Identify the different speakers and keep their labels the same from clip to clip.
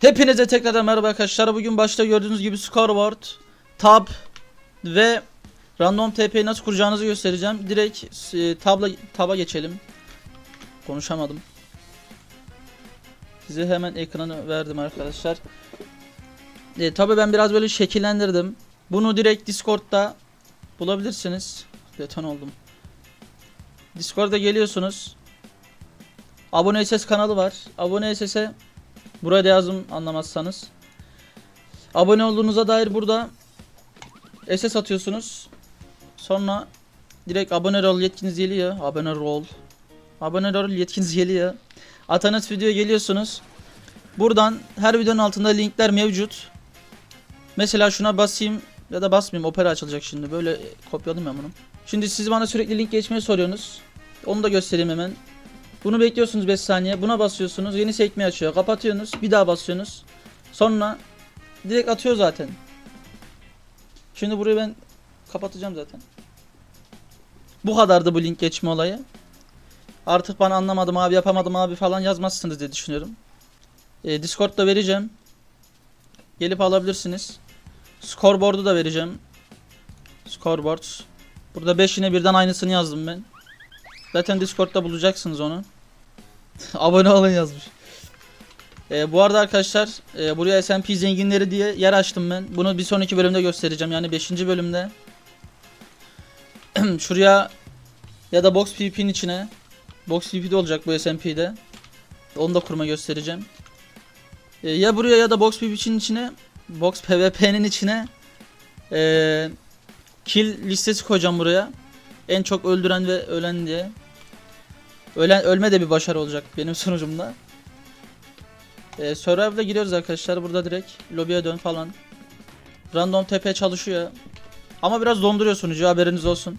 Speaker 1: Hepinize tekrardan merhaba arkadaşlar. Bugün başta gördüğünüz gibi scoreboard, tab ve random TP'yi nasıl kuracağınızı göstereceğim. Direkt e, tabla taba geçelim. Konuşamadım. Size hemen ekranı verdim arkadaşlar. E, tabi ben biraz böyle şekillendirdim. Bunu direkt Discord'da bulabilirsiniz. Beton oldum. Discord'a geliyorsunuz. Abone SS kanalı var. Abone SS'e Burada yazım anlamazsanız. Abone olduğunuza dair burada SS atıyorsunuz. Sonra direkt abone rol yetkiniz geliyor. Abone rol. Abone rol yetkiniz geliyor. Atanız videoya geliyorsunuz. Buradan her videonun altında linkler mevcut. Mesela şuna basayım ya da basmayayım. Opera açılacak şimdi. Böyle kopyaladım ben bunu. Şimdi siz bana sürekli link geçmeyi soruyorsunuz. Onu da göstereyim hemen. Bunu bekliyorsunuz 5 saniye. Buna basıyorsunuz. Yeni sekme açıyor. Kapatıyorsunuz. Bir daha basıyorsunuz. Sonra direkt atıyor zaten. Şimdi burayı ben kapatacağım zaten. Bu kadardı bu link geçme olayı. Artık bana anlamadım abi yapamadım abi falan yazmazsınız diye düşünüyorum. Ee, Discord'da vereceğim. Gelip alabilirsiniz. Scoreboard'u da vereceğim. Scoreboard. Burada 5 yine birden aynısını yazdım ben. Zaten Discord'da bulacaksınız onu. Abone olun yazmış. Ee, bu arada arkadaşlar e, buraya SMP zenginleri diye yer açtım ben. Bunu bir sonraki bölümde göstereceğim. Yani 5. bölümde. Şuraya ya da Box PvP'nin içine Box PvP'de olacak bu SMP'de. Onu da kurma göstereceğim. Ee, ya buraya ya da Box PvP'nin içine Box PvP'nin içine e, kill listesi koyacağım buraya. En çok öldüren ve ölen diye. Ölen ölme de bir başarı olacak benim sonucumda. Ee, Survival'da giriyoruz arkadaşlar. Burada direkt lobiye dön falan. Random TP çalışıyor. Ama biraz donduruyor sunucu haberiniz olsun.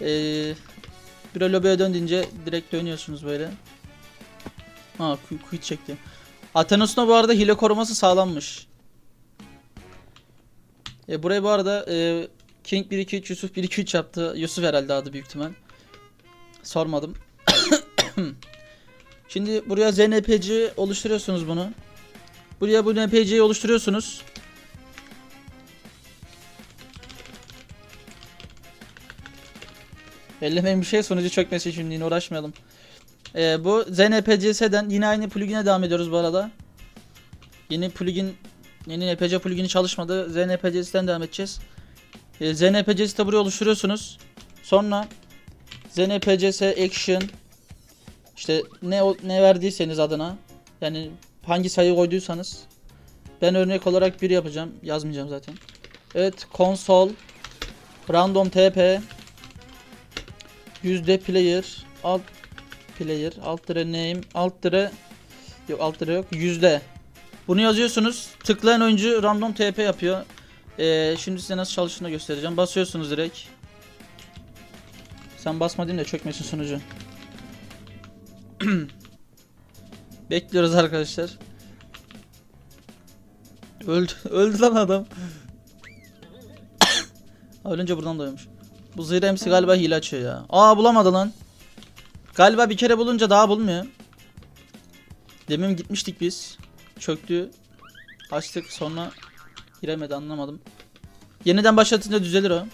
Speaker 1: Ee, bir lobiye dön deyince direkt dönüyorsunuz böyle. Ha quit çekti. Athenos'un bu arada hile koruması sağlanmış. E, buraya bu arada e, King 1-2-3 Yusuf 1-2-3 yaptı. Yusuf herhalde adı büyük ihtimal. Sormadım. Şimdi buraya ZNPC oluşturuyorsunuz bunu. Buraya bu NPC'yi oluşturuyorsunuz. Ellemeyin bir şey sonucu çökmesi şimdi yine uğraşmayalım. Ee, bu ZNPCS'den yine aynı plugin'e devam ediyoruz bu arada. Yeni plugin yeni NPC plugin'i çalışmadı. ZNPCS'den devam edeceğiz. E, ZNPCS'i buraya oluşturuyorsunuz. Sonra ZNPCS Action işte ne ne verdiyseniz adına yani hangi sayı koyduysanız ben örnek olarak bir yapacağım. Yazmayacağım zaten. Evet konsol random TP yüzde player alt player alt tire name alt tire yok alt tire yok yüzde bunu yazıyorsunuz tıklayan oyuncu random TP yapıyor ee, şimdi size nasıl çalıştığını göstereceğim. Basıyorsunuz direkt. Sen basma diyeyim de çökmesin sunucu. Bekliyoruz arkadaşlar. Öldü, öldü lan adam. Ölünce buradan doymuş. Bu MC galiba hile açıyor ya. Aa bulamadı lan. Galiba bir kere bulunca daha bulmuyor. Demin gitmiştik biz. Çöktü. Açtık sonra giremedi anlamadım. Yeniden başlatınca düzelir o.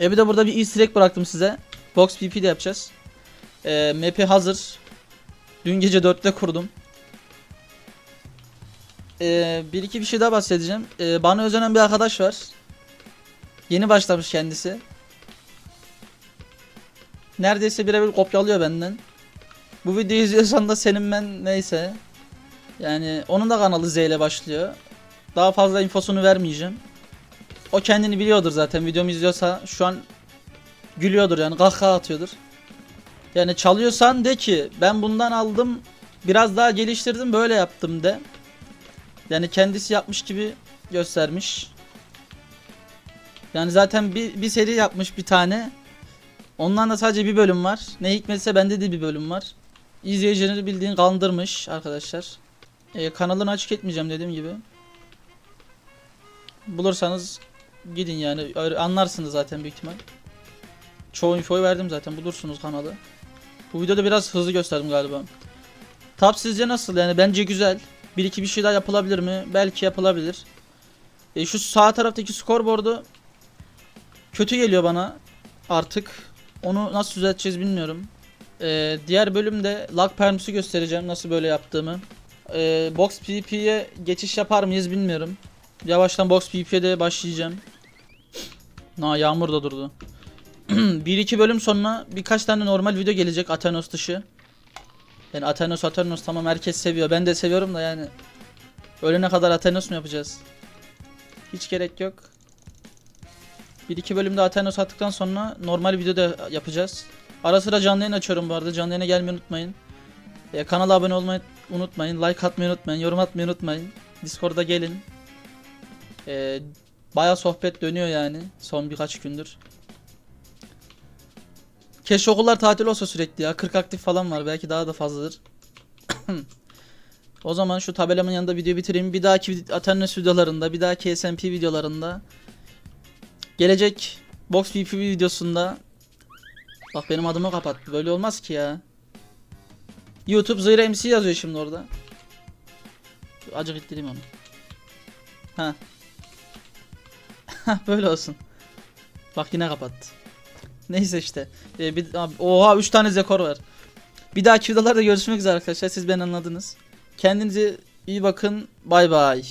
Speaker 1: E bir de burada bir easter egg bıraktım size. Box PP de yapacağız. E, map'i hazır. Dün gece 4'te kurdum. E, bir iki bir şey daha bahsedeceğim. E, bana özenen bir arkadaş var. Yeni başlamış kendisi. Neredeyse birebir kopyalıyor benden. Bu videoyu izliyorsan da senin ben neyse. Yani onun da kanalı Z ile başlıyor. Daha fazla infosunu vermeyeceğim. O kendini biliyordur zaten. Videomu izliyorsa şu an gülüyordur yani kahkaha atıyordur. Yani çalıyorsan de ki ben bundan aldım biraz daha geliştirdim böyle yaptım de. Yani kendisi yapmış gibi göstermiş. Yani zaten bir, bir seri yapmış bir tane. Ondan da sadece bir bölüm var. Ne hikmetse bende de bir bölüm var. İzleyicileri bildiğin kandırmış arkadaşlar. Ee, kanalını açık etmeyeceğim dediğim gibi. Bulursanız gidin yani anlarsınız zaten büyük ihtimal. Çoğu infoyu verdim zaten bulursunuz kanalı. Bu videoda biraz hızlı gösterdim galiba. Tab sizce nasıl yani bence güzel. Bir iki bir şey daha yapılabilir mi? Belki yapılabilir. E, şu sağ taraftaki scoreboard'u kötü geliyor bana artık. Onu nasıl düzelteceğiz bilmiyorum. E, diğer bölümde lag permisi göstereceğim nasıl böyle yaptığımı. E, box PvP'ye geçiş yapar mıyız bilmiyorum. Yavaştan box PvP'ye de başlayacağım. Na yağmur da durdu. 1-2 bölüm sonra birkaç tane normal video gelecek Athenos dışı. Yani Athenos Athenos tamam herkes seviyor. Ben de seviyorum da yani. Ölene kadar Athenos mu yapacağız? Hiç gerek yok. 1-2 bölümde Athenos attıktan sonra normal video da yapacağız. Ara sıra canlı yayın açıyorum bu arada. Canlı yayına gelmeyi unutmayın. E, kanala abone olmayı unutmayın. Like atmayı unutmayın. Yorum atmayı unutmayın. Discord'a gelin. E, Baya sohbet dönüyor yani son birkaç gündür. Keşke okullar tatil olsa sürekli ya. 40 aktif falan var. Belki daha da fazladır. o zaman şu tabelamın yanında video bitireyim. Bir dahaki Atenes videolarında, bir dahaki SMP videolarında gelecek Box PvP videosunda Bak benim adımı kapattı. Böyle olmaz ki ya. YouTube Zıyra MC yazıyor şimdi orada. Acık ittireyim onu. Ha. Böyle olsun. Bak yine kapattı. Neyse işte. Ee, bir, abi, oha 3 tane zekor var. Bir dahaki videolarda görüşmek üzere arkadaşlar. Siz beni anladınız. Kendinize iyi bakın. Bay bay.